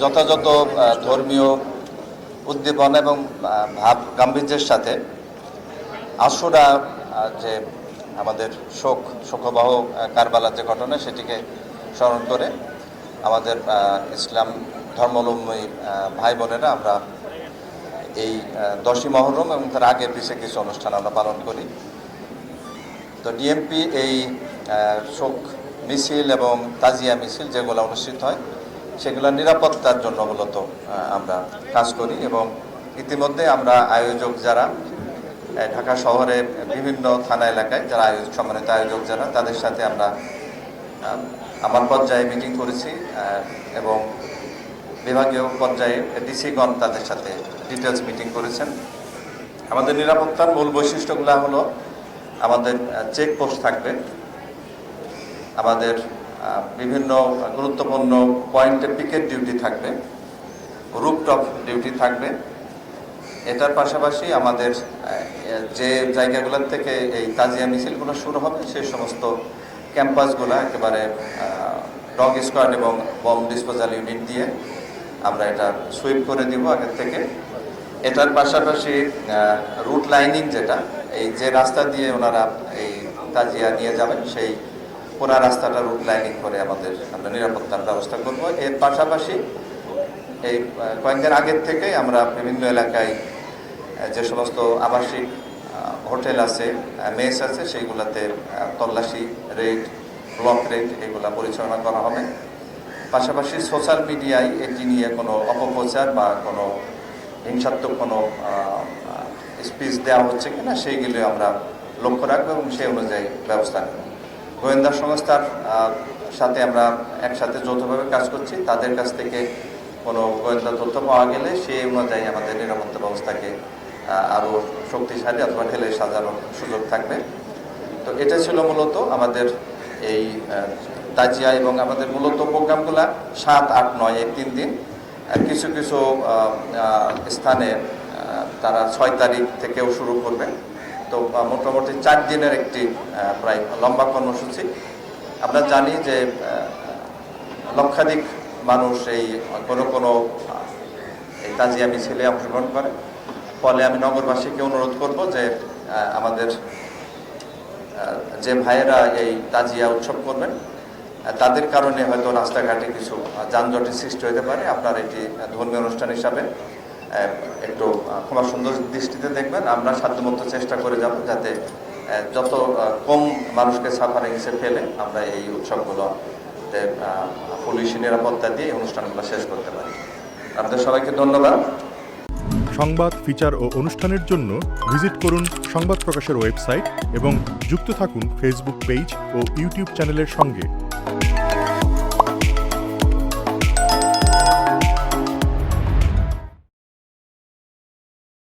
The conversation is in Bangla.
যথাযথ ধর্মীয় উদ্দীপনা এবং ভাব গাম্ভীর্যের সাথে আশুরা যে আমাদের শোক, শোকবাহ কারবালার যে ঘটনা সেটিকে স্মরণ করে আমাদের ইসলাম ধর্মাবলম্বী ভাই বোনেরা আমরা এই দশই মহরম এবং তার আগে পিছিয়ে কিছু অনুষ্ঠান আমরা পালন করি। তো ডিএমপি এই শোক মিছিল এবং তাজিয়া মিছিল যেগুলো অনুষ্ঠিত হয় সেগুলো নিরাপত্তার জন্য মূলত আমরা কাজ করি এবং ইতিমধ্যে আমরা আয়োজক যারা ঢাকা শহরের বিভিন্ন থানা এলাকায় যারা আয়োজক সম্মানিত আয়োজক যারা, তাদের সাথে আমরা আমার পর্যায়ে মিটিং করেছি এবং বিভাগীয় পর্যায়ে ডিসিগণ তাদের সাথে ডিটেলস মিটিং করেছেন। আমাদের নিরাপত্তার মূল বৈশিষ্ট্যগুলো হলো, আমাদের চেকপোস্ট থাকবে, আমাদের বিভিন্ন গুরুত্বপূর্ণ পয়েন্টে পিকেট ডিউটি থাকবে রুপটপ ডিউটি থাকবে। এটার পাশাপাশি আমাদের যে জায়গাগুলোর থেকে এই তাজিয়া মিছিলগুলো শুরু হবে, সেই সমস্ত ক্যাম্পাসগুলো একেবারে ডগ স্কোয়াড এবং বম ডিসপোজাল ইউনিট দিয়ে আমরা এটা সুইপ করে দিব আগের থেকে। এটার পাশাপাশি রুট লাইনিং যেটা, এই যে রাস্তা দিয়ে ওনারা এই তাজিয়া নিয়ে যাবেন, সেই পুরা রাস্তাটা রুট লাইনিং করে আমাদের আমরা নিরাপত্তার ব্যবস্থা করব। এর পাশাপাশি এই কয়েকদিন আগের থেকে আমরা বিভিন্ন এলাকায় যে সমস্ত আবাসিক হোটেল আছে মেস আছে, সেইগুলোতে তল্লাশি রেট ব্লক রেট এগুলা পরিচালনা করা হবে। পাশাপাশি সোশ্যাল মিডিয়ায় এটি নিয়ে কোনো অপপ্রচার বা কোনো হিংসাত্মক কোনো স্পিচ দেওয়া হচ্ছে কিনা, সেইগুলো আমরা লক্ষ্য রাখব এবং সেই অনুযায়ী ব্যবস্থা নেব। গোয়েন্দা সংস্থার সাথে আমরা একসাথে যৌথভাবে কাজ করছি। তাদের কাছ থেকে কোনো গোয়েন্দা তথ্য পাওয়া গেলে সেই অনুযায়ী আমাদের নিরাপত্তা ব্যবস্থাকে আরও শক্তিশালী অথবা ঢেলে সাজানোর সুযোগ থাকবে। তো এটা ছিল মূলত আমাদের এই তাজিয়া এবং আমাদের মূলত প্রোগ্রামগুলা সাত, আট, নয় তিন দিন। কিছু কিছু স্থানে তারা ছয় তারিখ থেকেও শুরু করবে। তো মোটামুটি চার দিনের একটি প্রায় লম্বা কর্মসূচি। আমরা জানি যে লক্ষাধিক মানুষ এই, কোনো কোনো এই তাজিয়া মিছিলে অংশগ্রহণ করে। ফলে আমি নগরবাসীকে অনুরোধ করব যে আমাদের যে ভাইয়েরা এই তাজিয়া উৎসব করবেন তাদের কারণে হয়তো রাস্তাঘাটে কিছু যানজটের সৃষ্টি হতে পারে। আপনার এটি ধর্মীয় অনুষ্ঠান হিসাবে একটু ক্ষমা সুন্দর দৃষ্টিতে দেখবেন। আমরা সাধ্যমতো চেষ্টা করে যাব যাতে যত কম মানুষকে সাফারিংসে ফেলে, আমরা এই উৎসবগুলো পুলিশ নিরাপত্তা দিয়ে অনুষ্ঠানগুলো শেষ করতে পারি। আপনাদের সবাইকে ধন্যবাদ। সংবাদ ফিচার ও অনুষ্ঠানের জন্য ভিজিট করুন সংবাদ প্রকাশের ওয়েবসাইট এবং যুক্ত থাকুন ফেসবুক পেজ ও ইউটিউব চ্যানেলের সঙ্গে।